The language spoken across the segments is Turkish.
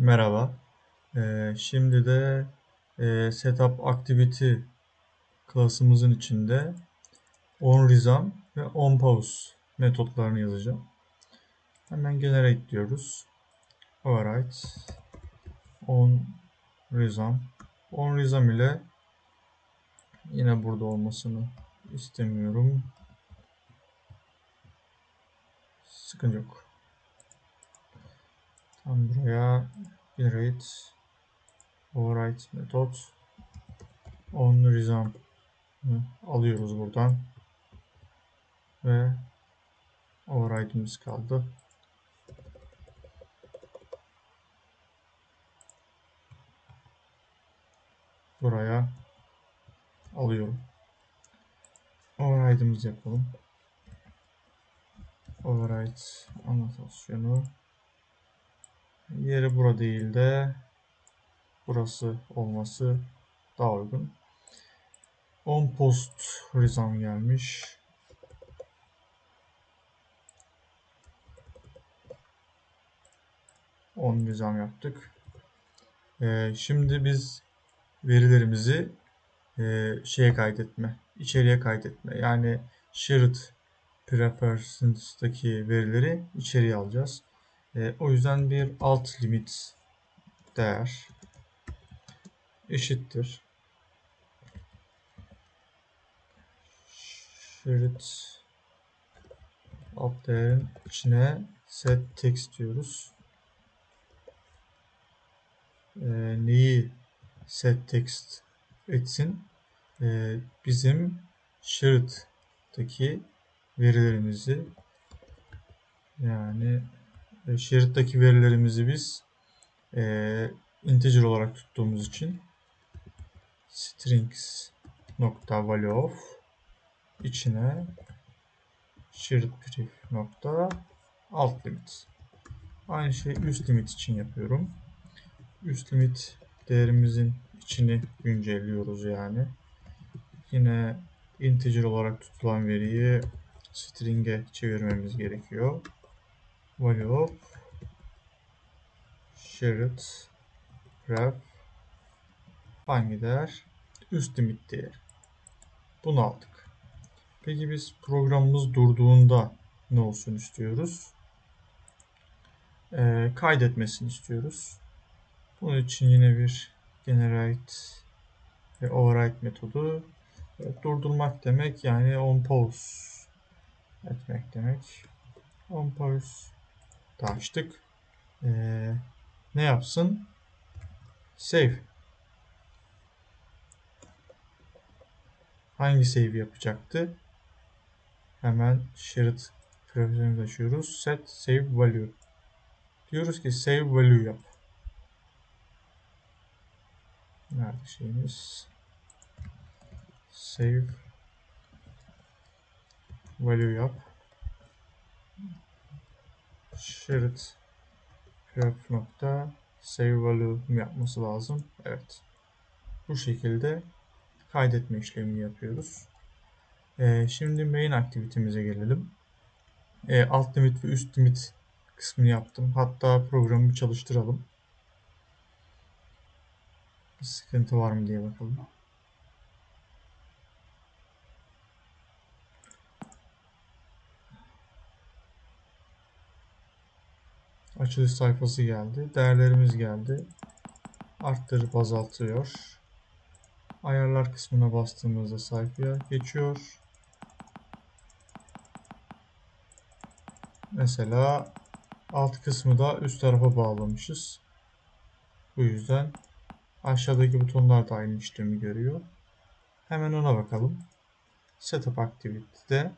Merhaba. Ee, şimdi de e, setup activity klasımızın içinde onResum ve onPause metotlarını yazacağım. Hemen generate diyoruz. Override onResum. OnResum ile yine burada olmasını istemiyorum. Sıkıntı yok. Tam buraya generate override metot on resume alıyoruz buradan ve override'imiz kaldı. Buraya alıyorum. Override'imizi yapalım. Override anotasyonu Yeri bura değil de burası olması daha uygun. On post rizam gelmiş. On rizam yaptık. Ee, şimdi biz verilerimizi e, şeye kaydetme, içeriye kaydetme. Yani shared preferences'daki verileri içeriye alacağız. E, o yüzden bir alt limit değer eşittir. Şerit alt değerin içine set text diyoruz. E, neyi set text etsin? E, bizim şeritteki verilerimizi yani şeritteki verilerimizi biz e, integer olarak tuttuğumuz için strings nokta value of içine şerit pref nokta alt limit. Aynı şey üst limit için yapıyorum. Üst limit değerimizin içini güncelliyoruz yani. Yine integer olarak tutulan veriyi string'e çevirmemiz gerekiyor value shared ref hangi değer? Üst limit değeri. Bunu aldık. Peki biz programımız durduğunda ne olsun istiyoruz? Ee, kaydetmesini istiyoruz. Bunun için yine bir generate ve override metodu. Evet, durdurmak demek yani on pause etmek demek. On pause açtık. Ee, ne yapsın? Save. Hangi save yapacaktı? Hemen şerit profilini açıyoruz. Set save value. Diyoruz ki save value yap. Nerede şeyimiz? Save value yap şerit graph nokta save value yapması lazım. Evet. Bu şekilde kaydetme işlemini yapıyoruz. Ee, şimdi main aktivitemize gelelim. Ee, alt limit ve üst limit kısmını yaptım. Hatta programı çalıştıralım. Bir sıkıntı var mı diye bakalım. Açılış sayfası geldi. Değerlerimiz geldi. Arttırıp azaltıyor. Ayarlar kısmına bastığımızda sayfaya geçiyor. Mesela alt kısmı da üst tarafa bağlamışız. Bu yüzden aşağıdaki butonlar da aynı işlemi görüyor. Hemen ona bakalım. Setup Activity'de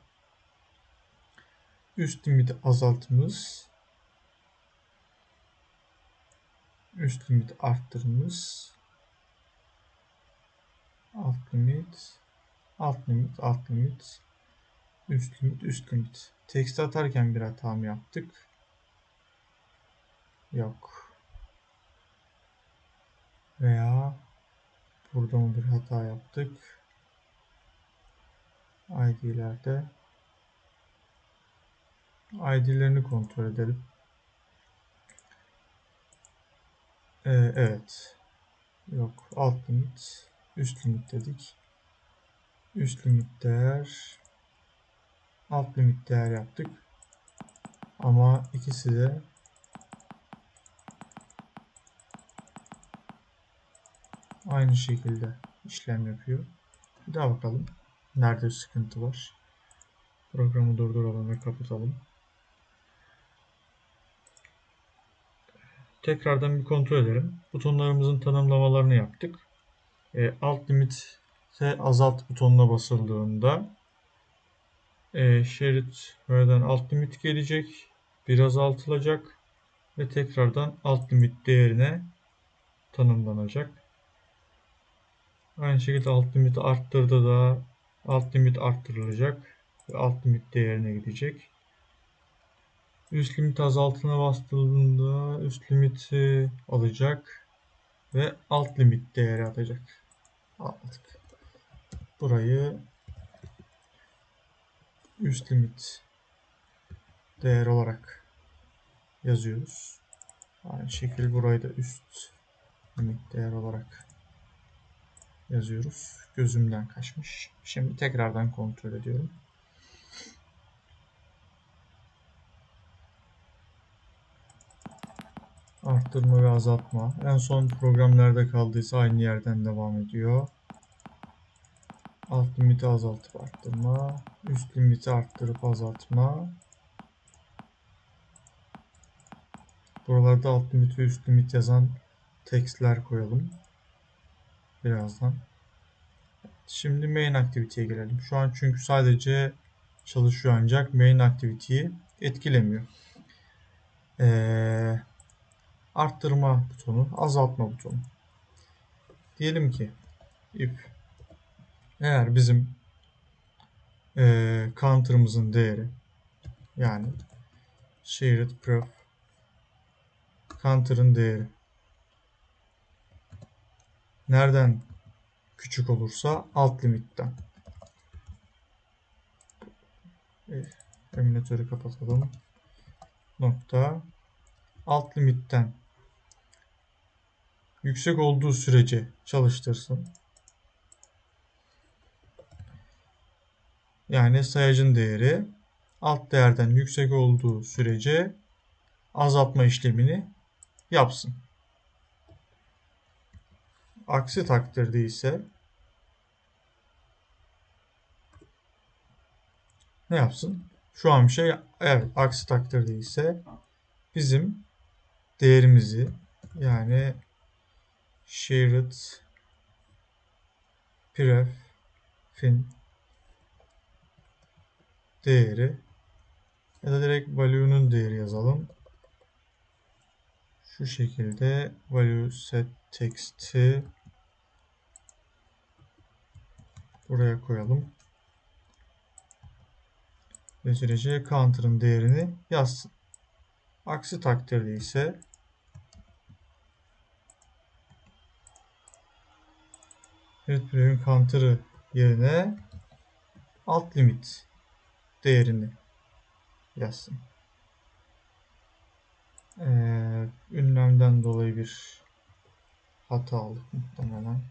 üst limiti azaltımız üst limit arttırmış. Alt limit, alt limit, alt limit, üst limit, üst limit. Tekst atarken bir hata mı yaptık? Yok. Veya burada mı bir hata yaptık? ID'lerde ID'lerini kontrol edelim. Ee, evet. Yok. Alt limit. Üst limit dedik. Üst limit değer. Alt limit değer yaptık. Ama ikisi de aynı şekilde işlem yapıyor. Bir daha bakalım. Nerede sıkıntı var? Programı durduralım ve kapatalım. Tekrardan bir kontrol edelim. Butonlarımızın tanımlamalarını yaptık. E, alt limite azalt butonuna basıldığında e, şerit buradan alt limit gelecek. Bir azaltılacak ve tekrardan alt limit değerine tanımlanacak. Aynı şekilde alt limiti arttırdı da alt limit arttırılacak ve alt limit değerine gidecek. Üst limit azaltına bastığında üst limiti alacak ve alt limit değeri atacak. Aldık. Burayı üst limit değer olarak yazıyoruz. Aynı şekilde burayı da üst limit değer olarak yazıyoruz. Gözümden kaçmış. Şimdi tekrardan kontrol ediyorum. Arttırma ve azaltma. En son program nerede kaldıysa aynı yerden devam ediyor. Alt limiti azaltıp arttırma. Üst limiti arttırıp azaltma. Buralarda alt limit ve üst limit yazan tekstler koyalım. Birazdan. Şimdi main aktiviteye gelelim. Şu an çünkü sadece çalışıyor ancak main aktiviteyi etkilemiyor. Ee, arttırma butonu, azaltma butonu. Diyelim ki if eğer bizim e, counter'ımızın değeri yani shared proof counter'ın değeri nereden küçük olursa alt limitten e, emülatörü kapatalım nokta alt limitten yüksek olduğu sürece çalıştırsın. Yani sayacın değeri alt değerden yüksek olduğu sürece azaltma işlemini yapsın. Aksi takdirde ise ne yapsın? Şu an bir şey evet aksi takdirde ise bizim değerimizi yani shared pref fin değeri ya da direkt value'nun değeri yazalım. Şu şekilde value set text'i buraya koyalım. Ve sürece counter'ın değerini yazsın. Aksi takdirde ise Evet Preview Counter'ı yerine alt limit değerini yazsın. Ee, ünlemden dolayı bir hata aldık muhtemelen.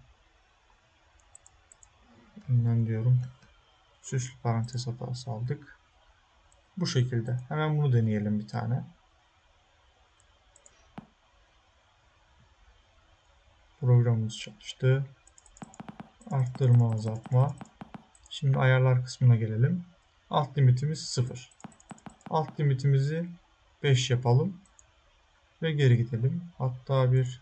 Ünlem diyorum. Süslü parantez hatası aldık. Bu şekilde. Hemen bunu deneyelim bir tane. Programımız çalıştı. Arttırma, azaltma. Şimdi ayarlar kısmına gelelim. Alt limitimiz 0. Alt limitimizi 5 yapalım. Ve geri gidelim. Hatta bir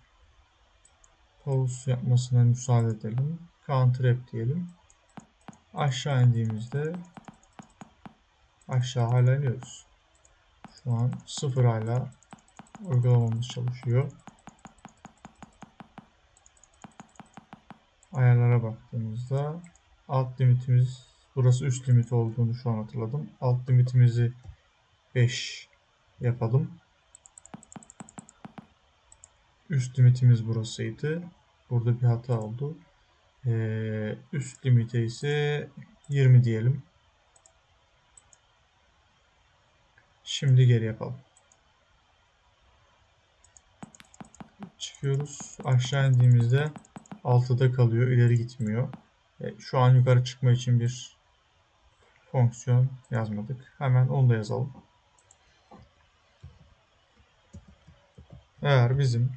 pause yapmasına müsaade edelim. Counter app diyelim. Aşağı indiğimizde aşağı hala iniyoruz. Şu an 0 hala uygulamamız çalışıyor. Ayarlara baktığımızda alt limitimiz burası üst limit olduğunu şu an hatırladım. Alt limitimizi 5 yapalım. Üst limitimiz burasıydı. Burada bir hata oldu. Ee, üst limite ise 20 diyelim. Şimdi geri yapalım. çıkıyoruz. Aşağı indiğimizde 6'da kalıyor. ileri gitmiyor. E, şu an yukarı çıkma için bir fonksiyon yazmadık. Hemen onu da yazalım. Eğer bizim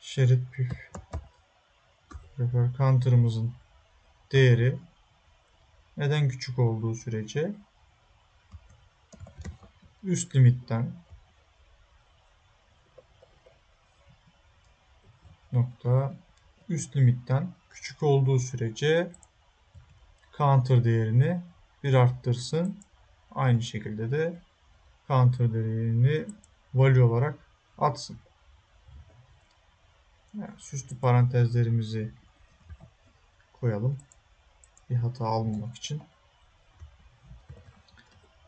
şerit püf prefer counter'ımızın değeri neden küçük olduğu sürece üst limitten nokta üst limitten küçük olduğu sürece counter değerini bir arttırsın. Aynı şekilde de counter değerini value olarak atsın. Yani süslü parantezlerimizi koyalım. Bir hata almamak için.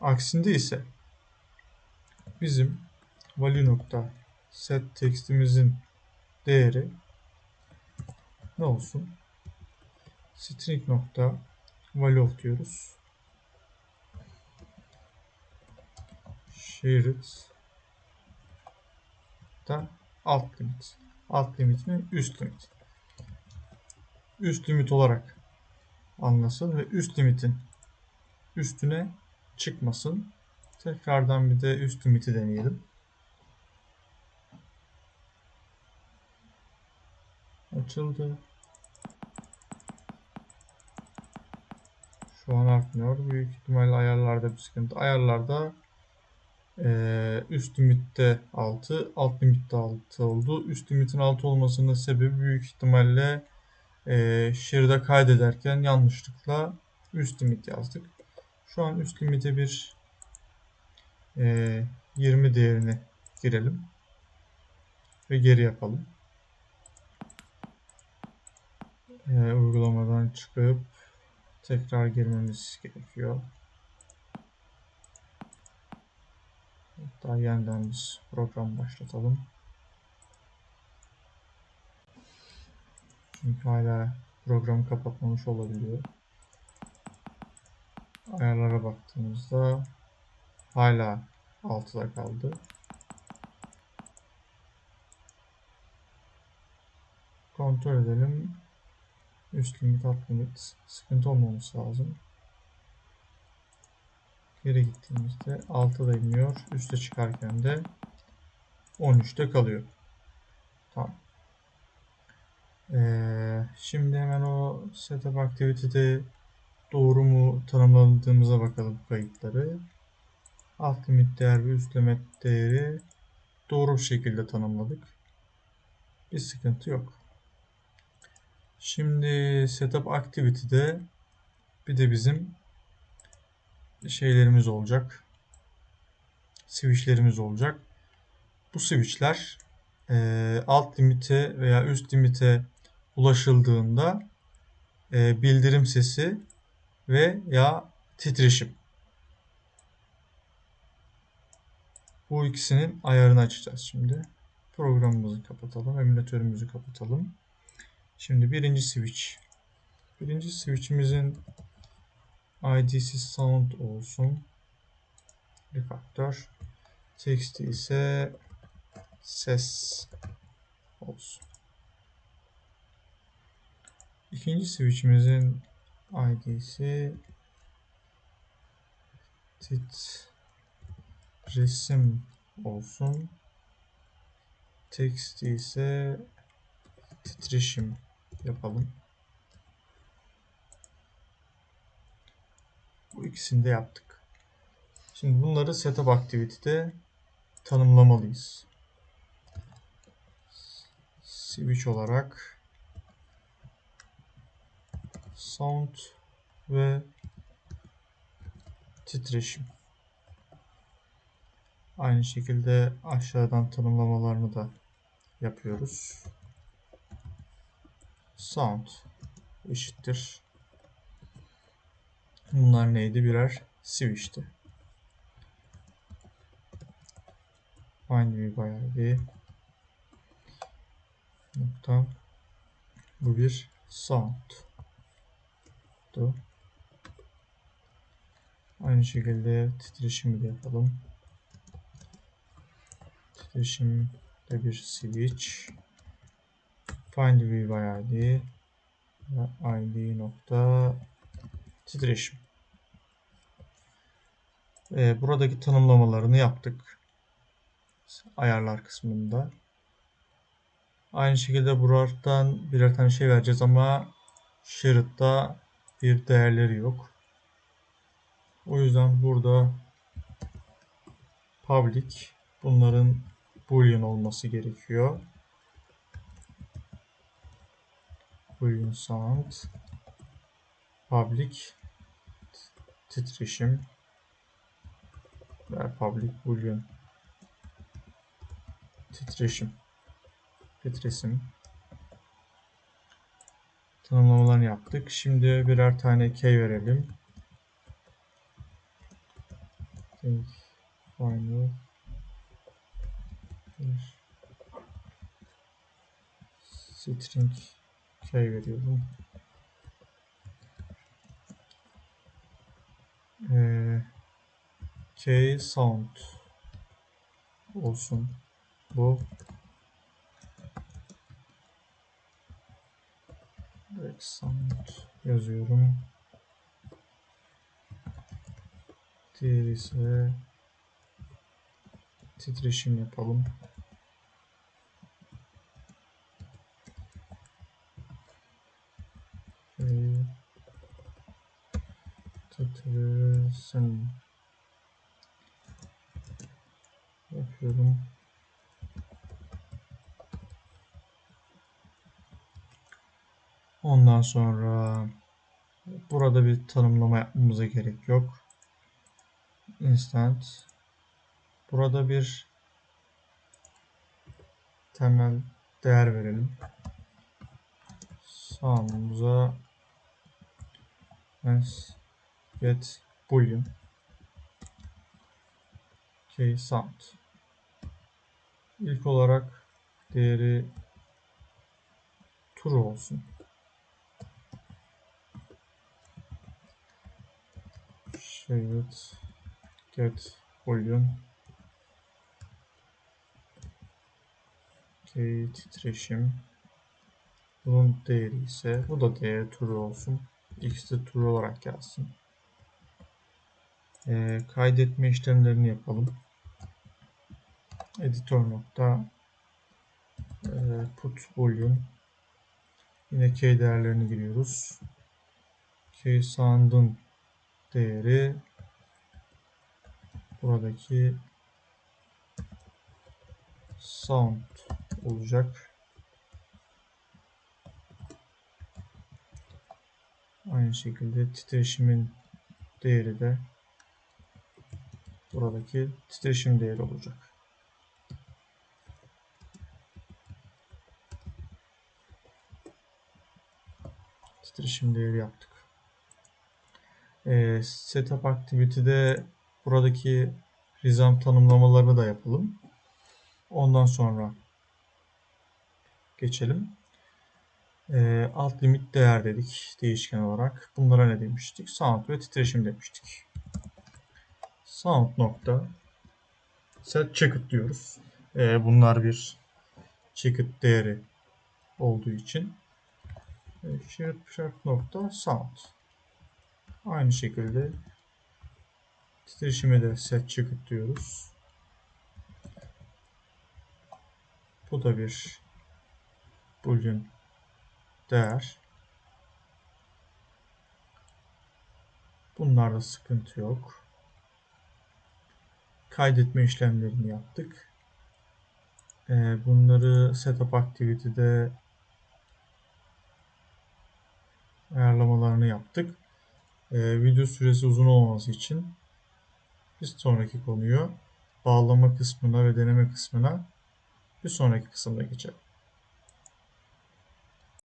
Aksinde ise bizim value nokta set tekstimizin değeri ne olsun? string nokta value diyoruz. shared da alt limit. Alt limit mi? Üst limit. Üst limit olarak anlasın ve üst limitin üstüne çıkmasın. Tekrardan bir de üst limiti deneyelim. Açıldı. Şu an artmıyor. Büyük ihtimalle ayarlarda bir sıkıntı. Ayarlarda ee, üst limitte 6, alt limitte 6 oldu. Üst limitin 6 olmasının sebebi büyük ihtimalle e, şeride kaydederken yanlışlıkla üst limit yazdık. Şu an üst limite bir e, 20 değerini girelim ve geri yapalım. E, uygulamadan çıkıp tekrar girmemiz gerekiyor. Hatta yeniden biz program başlatalım. Çünkü hala programı kapatmamış olabiliyor. Ayarlara baktığımızda hala 6'da kaldı. Kontrol edelim. Üst limit, alt limit sıkıntı olmaması lazım. Geri gittiğimizde 6'da iniyor. Üste çıkarken de 13'te kalıyor. Tamam. Ee, şimdi hemen o setup activity'de doğru mu tanımladığımıza bakalım kayıtları. Alt limit değer ve üst limit değeri doğru şekilde tanımladık. Bir sıkıntı yok. Şimdi setup activity'de bir de bizim şeylerimiz olacak. Switch'lerimiz olacak. Bu switch'ler e, alt limite veya üst limite ulaşıldığında e, bildirim sesi ve ya titreşim. Bu ikisinin ayarını açacağız şimdi. Programımızı kapatalım. Emülatörümüzü kapatalım. Şimdi birinci switch. Birinci switch'imizin ID'si sound olsun. Refaktör. Text ise ses olsun. İkinci switch'imizin ID'si tit resim olsun. Text ise titreşim yapalım. Bu ikisini de yaptık. Şimdi bunları setup activity'de tanımlamalıyız. Switch olarak sound ve titreşim. Aynı şekilde aşağıdan tanımlamalarını da yapıyoruz. Sound eşittir Bunlar neydi? Birer switch'ti. Find bir bayağı bir nokta. Bu bir sound. Aynı şekilde titreşimi de yapalım. Titreşim de bir switch find view id ve id nokta titreşim. Ee, buradaki tanımlamalarını yaptık. Ayarlar kısmında. Aynı şekilde buradan birer tane şey vereceğiz ama Shared'da bir değerleri yok. O yüzden burada public bunların boolean olması gerekiyor. Boolean sound. Public titreşim. Ve public boolean titreşim. Titresim. Tanımlamalarını yaptık. Şimdi birer tane key verelim. Final. String key veriyorum. Ee, key sound olsun. Bu Evet, sound yazıyorum. Diğeri ise titreşim yapalım. Titreşim yapıyorum. Ondan sonra burada bir tanımlama yapmamıza gerek yok. Instant. Burada bir temel değer verelim. Sağımıza get boolean key sound. İlk olarak değeri true olsun. Evet. Get volume. Okay, titreşim. Bunun değeri ise bu da değeri true olsun. X de true olarak gelsin. Ee, kaydetme işlemlerini yapalım. Editör nokta e, put volume yine key değerlerini giriyoruz. Key sound'un değeri buradaki sound olacak. Aynı şekilde titreşimin değeri de buradaki titreşim değeri olacak. Titreşim değeri yaptık e, setup activity'de buradaki rizam tanımlamalarını da yapalım. Ondan sonra geçelim. E, alt limit değer dedik değişken olarak. Bunlara ne demiştik? Sound ve titreşim demiştik. Sound nokta set checkit diyoruz. E, bunlar bir checkit değeri olduğu için e, shared nokta sound Aynı şekilde titreşime de set çıkıt diyoruz. Bu da bir boolean değer. Bunlarda sıkıntı yok. Kaydetme işlemlerini yaptık. Ee, bunları setup activity'de ayarlamalarını yaptık e, video süresi uzun olması için bir sonraki konuyu bağlama kısmına ve deneme kısmına bir sonraki kısımda geçelim.